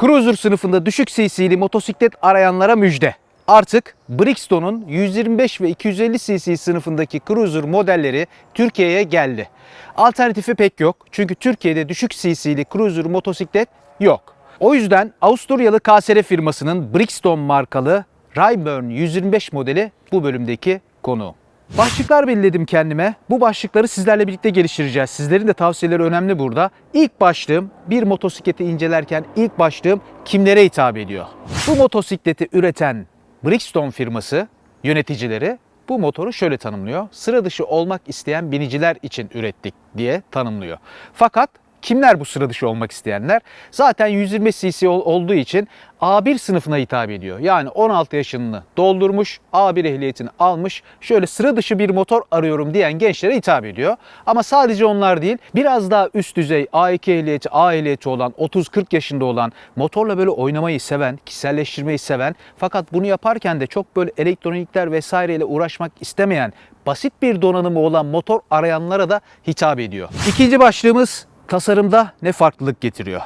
Cruiser sınıfında düşük cc'li motosiklet arayanlara müjde. Artık Brixton'un 125 ve 250 cc sınıfındaki Cruiser modelleri Türkiye'ye geldi. Alternatifi pek yok çünkü Türkiye'de düşük cc'li Cruiser motosiklet yok. O yüzden Avusturyalı KSR firmasının Brixton markalı Ryburn 125 modeli bu bölümdeki konu. Başlıklar belirledim kendime. Bu başlıkları sizlerle birlikte geliştireceğiz. Sizlerin de tavsiyeleri önemli burada. İlk başlığım bir motosikleti incelerken ilk başlığım kimlere hitap ediyor? Bu motosikleti üreten Brixton firması yöneticileri bu motoru şöyle tanımlıyor. Sıra dışı olmak isteyen biniciler için ürettik diye tanımlıyor. Fakat Kimler bu sıra dışı olmak isteyenler? Zaten 120 cc ol- olduğu için A1 sınıfına hitap ediyor. Yani 16 yaşını doldurmuş, A1 ehliyetini almış, şöyle sıra dışı bir motor arıyorum diyen gençlere hitap ediyor. Ama sadece onlar değil, biraz daha üst düzey A2 ehliyeti, A ehliyeti olan, 30-40 yaşında olan, motorla böyle oynamayı seven, kişiselleştirmeyi seven fakat bunu yaparken de çok böyle elektronikler vesaireyle uğraşmak istemeyen, basit bir donanımı olan motor arayanlara da hitap ediyor. İkinci başlığımız tasarımda ne farklılık getiriyor?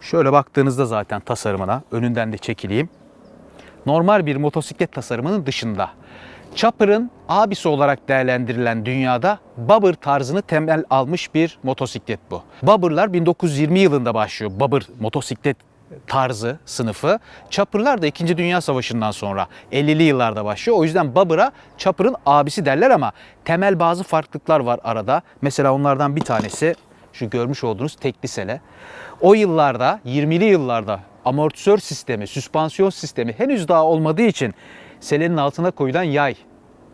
Şöyle baktığınızda zaten tasarımına önünden de çekileyim. Normal bir motosiklet tasarımının dışında Chopper'ın abisi olarak değerlendirilen dünyada Bobber tarzını temel almış bir motosiklet bu. Bobber'lar 1920 yılında başlıyor. Bobber motosiklet tarzı sınıfı. Chopper'lar da 2. Dünya Savaşı'ndan sonra 50'li yıllarda başlıyor. O yüzden Bobber'a Chopper'ın abisi derler ama temel bazı farklılıklar var arada. Mesela onlardan bir tanesi şu görmüş olduğunuz tekli sele. O yıllarda 20'li yıllarda amortisör sistemi, süspansiyon sistemi henüz daha olmadığı için selenin altına koyulan yay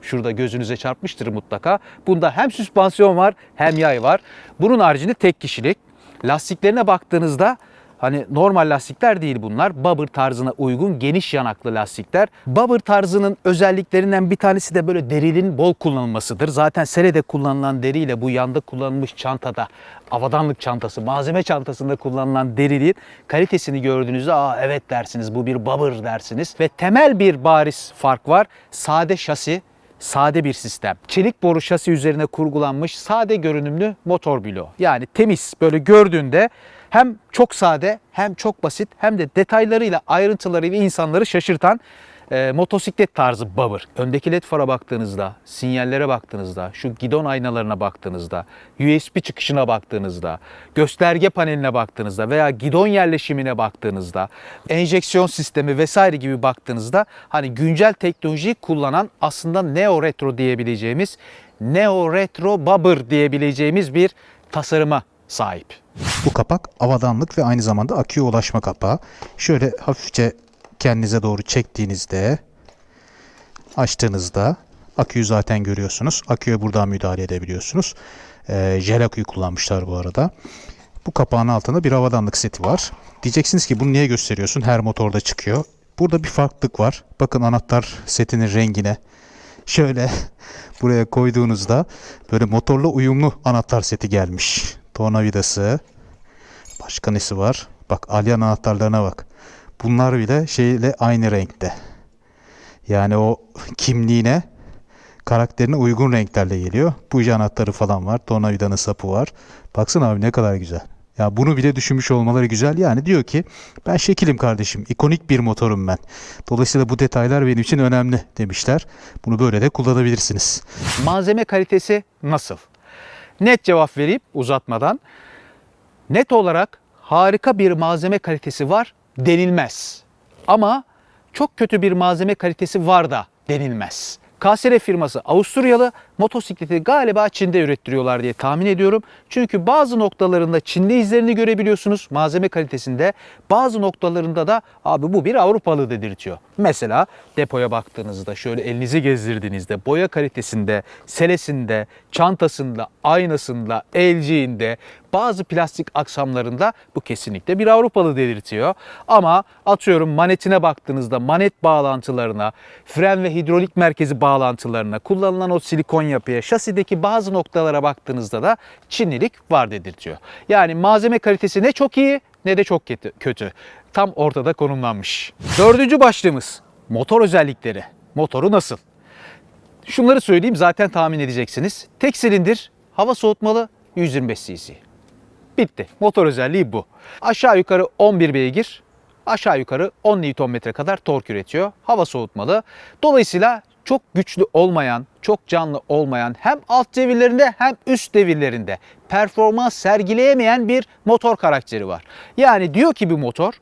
şurada gözünüze çarpmıştır mutlaka. Bunda hem süspansiyon var hem yay var. Bunun haricinde tek kişilik. Lastiklerine baktığınızda Hani normal lastikler değil bunlar. Bobber tarzına uygun geniş yanaklı lastikler. Bobber tarzının özelliklerinden bir tanesi de böyle derinin bol kullanılmasıdır. Zaten selede kullanılan deriyle bu yanda kullanılmış çantada, avadanlık çantası, malzeme çantasında kullanılan derinin kalitesini gördüğünüzde aa evet dersiniz bu bir Bobber dersiniz. Ve temel bir bariz fark var. Sade şasi, sade bir sistem. Çelik boru şasi üzerine kurgulanmış sade görünümlü motor bloğu. Yani temiz böyle gördüğünde hem çok sade hem çok basit hem de detaylarıyla ayrıntılarıyla insanları şaşırtan e, motosiklet tarzı Bobber. Öndeki led fara baktığınızda, sinyallere baktığınızda, şu gidon aynalarına baktığınızda, USB çıkışına baktığınızda, gösterge paneline baktığınızda veya gidon yerleşimine baktığınızda, enjeksiyon sistemi vesaire gibi baktığınızda hani güncel teknolojiyi kullanan aslında neo retro diyebileceğimiz, neo retro Bobber diyebileceğimiz bir tasarıma sahip. Bu kapak avadanlık ve aynı zamanda aküye ulaşma kapağı. Şöyle hafifçe kendinize doğru çektiğinizde açtığınızda aküyü zaten görüyorsunuz. Aküye buradan müdahale edebiliyorsunuz. Ee, jel aküyü kullanmışlar bu arada. Bu kapağın altında bir avadanlık seti var. Diyeceksiniz ki bunu niye gösteriyorsun? Her motorda çıkıyor. Burada bir farklılık var. Bakın anahtar setinin rengine. Şöyle buraya koyduğunuzda böyle motorla uyumlu anahtar seti gelmiş. Tornavidası. Başka nesi var? Bak alyan anahtarlarına bak. Bunlar bile şeyle aynı renkte. Yani o kimliğine karakterine uygun renklerle geliyor. Buji anahtarı falan var. Tornavidanın sapı var. Baksana abi ne kadar güzel. Ya bunu bile düşünmüş olmaları güzel. Yani diyor ki ben şekilim kardeşim. ikonik bir motorum ben. Dolayısıyla bu detaylar benim için önemli demişler. Bunu böyle de kullanabilirsiniz. Malzeme kalitesi nasıl? Net cevap vereyim uzatmadan. Net olarak harika bir malzeme kalitesi var denilmez. Ama çok kötü bir malzeme kalitesi var da denilmez. KSR firması Avusturyalı motosikleti galiba Çin'de ürettiriyorlar diye tahmin ediyorum. Çünkü bazı noktalarında Çinli izlerini görebiliyorsunuz malzeme kalitesinde. Bazı noktalarında da abi bu bir Avrupalı dedirtiyor. Mesela depoya baktığınızda şöyle elinizi gezdirdiğinizde boya kalitesinde, selesinde, çantasında, aynasında, elciğinde, bazı plastik aksamlarında bu kesinlikle bir Avrupalı delirtiyor. Ama atıyorum manetine baktığınızda manet bağlantılarına, fren ve hidrolik merkezi bağlantılarına, kullanılan o silikon yapıya, şasideki bazı noktalara baktığınızda da Çinlilik var dedirtiyor. Yani malzeme kalitesi ne çok iyi ne de çok kötü. Tam ortada konumlanmış. Dördüncü başlığımız motor özellikleri. Motoru nasıl? Şunları söyleyeyim zaten tahmin edeceksiniz. Tek silindir, hava soğutmalı 125 cc. Bitti. Motor özelliği bu. Aşağı yukarı 11 beygir aşağı yukarı 10 Nm kadar tork üretiyor. Hava soğutmalı. Dolayısıyla çok güçlü olmayan, çok canlı olmayan hem alt devirlerinde hem üst devirlerinde performans sergileyemeyen bir motor karakteri var. Yani diyor ki bir motor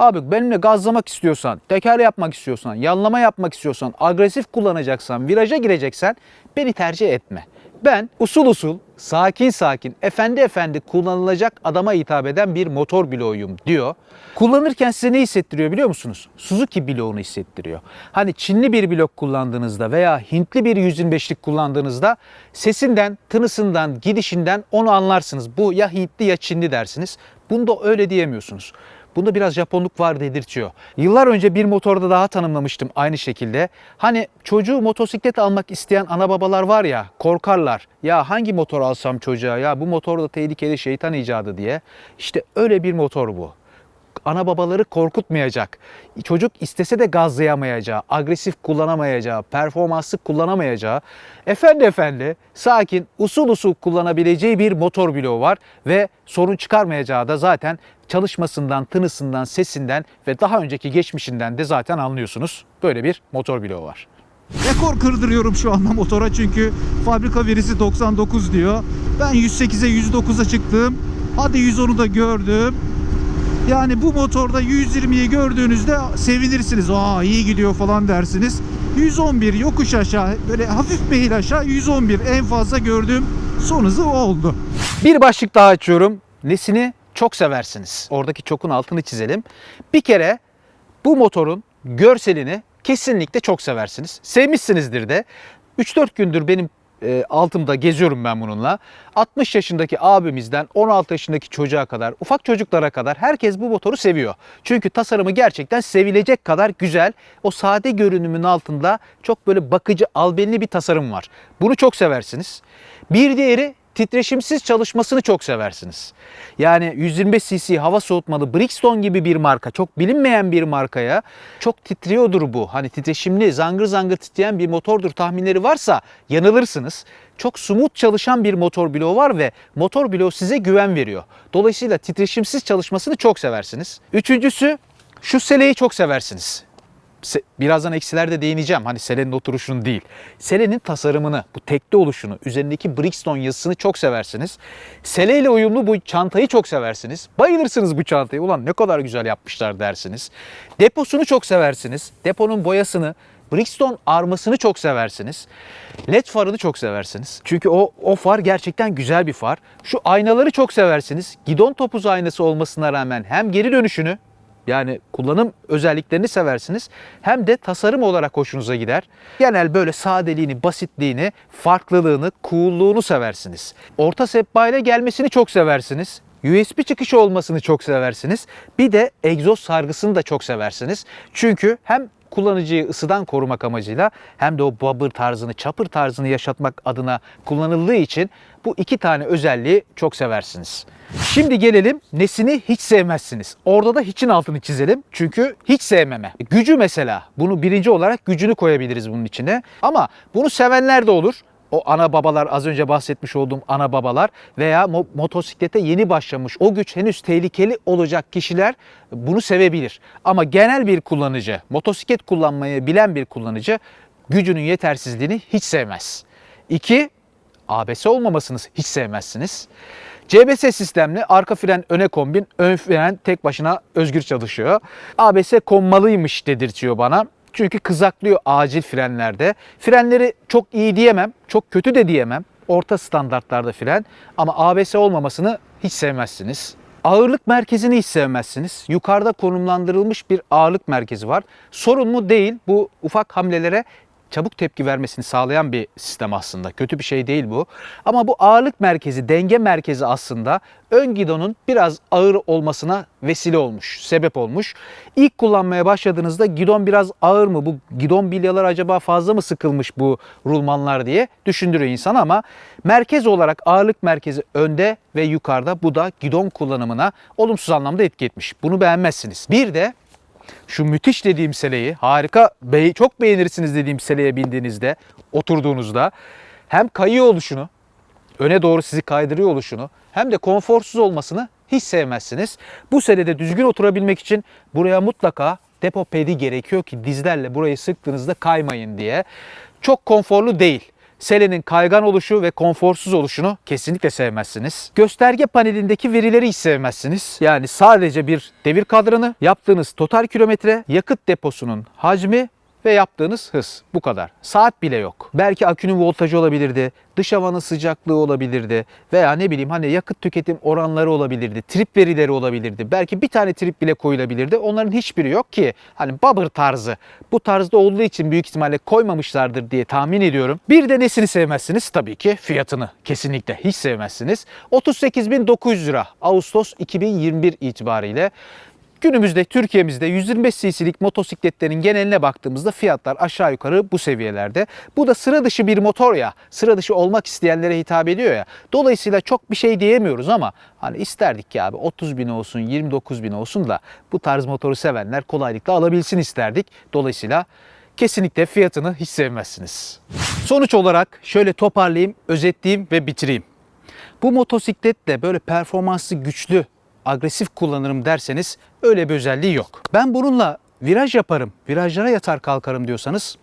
Abi benimle gazlamak istiyorsan, teker yapmak istiyorsan, yanlama yapmak istiyorsan, agresif kullanacaksan, viraja gireceksen beni tercih etme. Ben usul usul, sakin sakin, efendi efendi kullanılacak adama hitap eden bir motor bloğuyum diyor. Kullanırken size ne hissettiriyor biliyor musunuz? Suzuki bloğunu hissettiriyor. Hani Çinli bir blok kullandığınızda veya Hintli bir 125'lik kullandığınızda sesinden, tınısından, gidişinden onu anlarsınız. Bu ya Hintli ya Çinli dersiniz. Bunda öyle diyemiyorsunuz. Bunda biraz Japonluk var dedirtiyor. Yıllar önce bir motorda daha tanımlamıştım aynı şekilde. Hani çocuğu motosiklet almak isteyen ana babalar var ya korkarlar. Ya hangi motor alsam çocuğa ya bu motor da tehlikeli şeytan icadı diye. İşte öyle bir motor bu ana babaları korkutmayacak. Çocuk istese de gazlayamayacağı, agresif kullanamayacağı, performanslı kullanamayacağı, efendi efendi, sakin, usul usul kullanabileceği bir motor bloğu var ve sorun çıkarmayacağı da zaten çalışmasından, tınısından, sesinden ve daha önceki geçmişinden de zaten anlıyorsunuz. Böyle bir motor bloğu var. Rekor kırdırıyorum şu anda motora çünkü fabrika verisi 99 diyor. Ben 108'e 109'a çıktım. Hadi 110'u da gördüm. Yani bu motorda 120'yi gördüğünüzde sevinirsiniz. Aa iyi gidiyor falan dersiniz. 111 yokuş aşağı böyle hafif meyil aşağı 111 en fazla gördüğüm son hızı oldu. Bir başlık daha açıyorum. Nesini çok seversiniz. Oradaki çokun altını çizelim. Bir kere bu motorun görselini kesinlikle çok seversiniz. Sevmişsinizdir de. 3-4 gündür benim e, altımda geziyorum ben bununla. 60 yaşındaki abimizden 16 yaşındaki çocuğa kadar, ufak çocuklara kadar herkes bu motoru seviyor. Çünkü tasarımı gerçekten sevilecek kadar güzel. O sade görünümün altında çok böyle bakıcı, albenili bir tasarım var. Bunu çok seversiniz. Bir diğeri titreşimsiz çalışmasını çok seversiniz. Yani 125 cc hava soğutmalı Brixton gibi bir marka, çok bilinmeyen bir markaya çok titriyordur bu. Hani titreşimli, zangır zangır titreyen bir motordur tahminleri varsa yanılırsınız. Çok smooth çalışan bir motor bloğu var ve motor bloğu size güven veriyor. Dolayısıyla titreşimsiz çalışmasını çok seversiniz. Üçüncüsü şu seleyi çok seversiniz. Birazdan eksilerde değineceğim. Hani Selen'in oturuşunu değil. Selen'in tasarımını, bu tekli oluşunu, üzerindeki Brixton yazısını çok seversiniz. Sele ile uyumlu bu çantayı çok seversiniz. Bayılırsınız bu çantayı. Ulan ne kadar güzel yapmışlar dersiniz. Deposunu çok seversiniz. Deponun boyasını, Brixton armasını çok seversiniz. LED farını çok seversiniz. Çünkü o, o far gerçekten güzel bir far. Şu aynaları çok seversiniz. Gidon topuz aynası olmasına rağmen hem geri dönüşünü yani kullanım özelliklerini seversiniz. Hem de tasarım olarak hoşunuza gider. Genel böyle sadeliğini, basitliğini, farklılığını, cool'luğunu seversiniz. Orta sehpa ile gelmesini çok seversiniz. USB çıkışı olmasını çok seversiniz. Bir de egzoz sargısını da çok seversiniz. Çünkü hem kullanıcıyı ısıdan korumak amacıyla hem de o babır tarzını, çapır tarzını yaşatmak adına kullanıldığı için bu iki tane özelliği çok seversiniz. Şimdi gelelim nesini hiç sevmezsiniz. Orada da hiçin altını çizelim. Çünkü hiç sevmeme. Gücü mesela. Bunu birinci olarak gücünü koyabiliriz bunun içine. Ama bunu sevenler de olur o ana babalar az önce bahsetmiş olduğum ana babalar veya mo- motosiklete yeni başlamış o güç henüz tehlikeli olacak kişiler bunu sevebilir. Ama genel bir kullanıcı, motosiklet kullanmayı bilen bir kullanıcı gücünün yetersizliğini hiç sevmez. İki, ABS olmamasını hiç sevmezsiniz. CBS sistemli arka fren öne kombin, ön fren tek başına özgür çalışıyor. ABS konmalıymış dedirtiyor bana. Çünkü kızaklıyor acil frenlerde. Frenleri çok iyi diyemem, çok kötü de diyemem. Orta standartlarda fren ama ABS olmamasını hiç sevmezsiniz. Ağırlık merkezini hiç sevmezsiniz. Yukarıda konumlandırılmış bir ağırlık merkezi var. Sorun mu değil. Bu ufak hamlelere çabuk tepki vermesini sağlayan bir sistem aslında. Kötü bir şey değil bu. Ama bu ağırlık merkezi, denge merkezi aslında ön gidonun biraz ağır olmasına vesile olmuş, sebep olmuş. İlk kullanmaya başladığınızda gidon biraz ağır mı? Bu gidon bilyalar acaba fazla mı sıkılmış bu rulmanlar diye düşündürüyor insan ama merkez olarak ağırlık merkezi önde ve yukarıda bu da gidon kullanımına olumsuz anlamda etki etmiş. Bunu beğenmezsiniz. Bir de şu müthiş dediğim seleyi, harika, be- çok beğenirsiniz dediğim seleye bindiğinizde, oturduğunuzda hem kayıyor oluşunu, öne doğru sizi kaydırıyor oluşunu hem de konforsuz olmasını hiç sevmezsiniz. Bu seride düzgün oturabilmek için buraya mutlaka depo pedi gerekiyor ki dizlerle burayı sıktığınızda kaymayın diye. Çok konforlu değil. Selenin kaygan oluşu ve konforsuz oluşunu kesinlikle sevmezsiniz. Gösterge panelindeki verileri hiç sevmezsiniz. Yani sadece bir devir kadranı, yaptığınız total kilometre, yakıt deposunun hacmi ve yaptığınız hız. Bu kadar. Saat bile yok. Belki akünün voltajı olabilirdi, dış havanın sıcaklığı olabilirdi veya ne bileyim hani yakıt tüketim oranları olabilirdi, trip verileri olabilirdi. Belki bir tane trip bile koyulabilirdi. Onların hiçbiri yok ki. Hani Babur tarzı. Bu tarzda olduğu için büyük ihtimalle koymamışlardır diye tahmin ediyorum. Bir de nesini sevmezsiniz? Tabii ki fiyatını. Kesinlikle hiç sevmezsiniz. 38.900 lira Ağustos 2021 itibariyle. Günümüzde Türkiye'mizde 125 cc'lik motosikletlerin geneline baktığımızda fiyatlar aşağı yukarı bu seviyelerde. Bu da sıra dışı bir motor ya. Sıra dışı olmak isteyenlere hitap ediyor ya. Dolayısıyla çok bir şey diyemiyoruz ama hani isterdik ki abi 30 bin olsun 29 bin olsun da bu tarz motoru sevenler kolaylıkla alabilsin isterdik. Dolayısıyla kesinlikle fiyatını hiç sevmezsiniz. Sonuç olarak şöyle toparlayayım, özetleyeyim ve bitireyim. Bu motosikletle böyle performanslı, güçlü, agresif kullanırım derseniz öyle bir özelliği yok. Ben bununla viraj yaparım, virajlara yatar kalkarım diyorsanız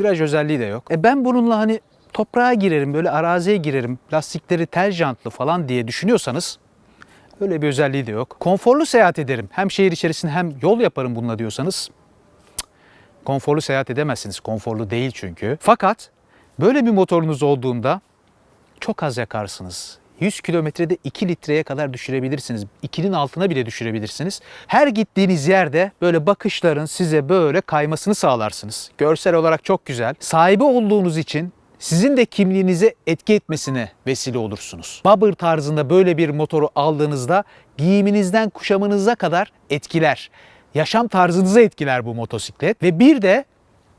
viraj özelliği de yok. E ben bununla hani toprağa girerim, böyle araziye girerim, lastikleri tel jantlı falan diye düşünüyorsanız öyle bir özelliği de yok. Konforlu seyahat ederim. Hem şehir içerisinde hem yol yaparım bununla diyorsanız konforlu seyahat edemezsiniz. Konforlu değil çünkü. Fakat böyle bir motorunuz olduğunda çok az yakarsınız. 100 kilometrede 2 litreye kadar düşürebilirsiniz. 2'nin altına bile düşürebilirsiniz. Her gittiğiniz yerde böyle bakışların size böyle kaymasını sağlarsınız. Görsel olarak çok güzel. Sahibi olduğunuz için sizin de kimliğinize etki etmesine vesile olursunuz. Bubber tarzında böyle bir motoru aldığınızda giyiminizden kuşamınıza kadar etkiler. Yaşam tarzınıza etkiler bu motosiklet. Ve bir de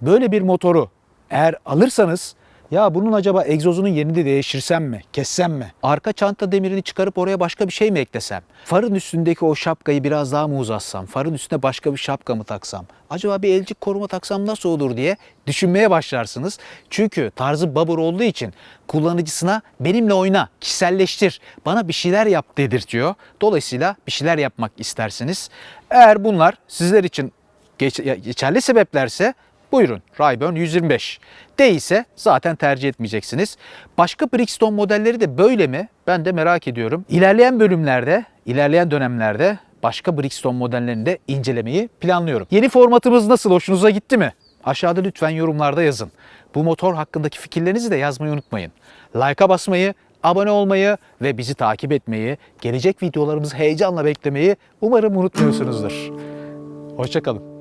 böyle bir motoru eğer alırsanız ya bunun acaba egzozunun yerini de değiştirsem mi? Kessem mi? Arka çanta demirini çıkarıp oraya başka bir şey mi eklesem? Farın üstündeki o şapkayı biraz daha mı uzatsam? Farın üstüne başka bir şapka mı taksam? Acaba bir elcik koruma taksam nasıl olur diye düşünmeye başlarsınız. Çünkü tarzı babur olduğu için kullanıcısına benimle oyna, kişiselleştir, bana bir şeyler yap dedirtiyor. Dolayısıyla bir şeyler yapmak istersiniz. Eğer bunlar sizler için geç- geçerli sebeplerse Buyurun Rayburn 125. Değilse zaten tercih etmeyeceksiniz. Başka Brixton modelleri de böyle mi? Ben de merak ediyorum. İlerleyen bölümlerde, ilerleyen dönemlerde başka Brixton modellerini de incelemeyi planlıyorum. Yeni formatımız nasıl? Hoşunuza gitti mi? Aşağıda lütfen yorumlarda yazın. Bu motor hakkındaki fikirlerinizi de yazmayı unutmayın. Like'a basmayı, abone olmayı ve bizi takip etmeyi, gelecek videolarımızı heyecanla beklemeyi umarım unutmuyorsunuzdur. Hoşçakalın.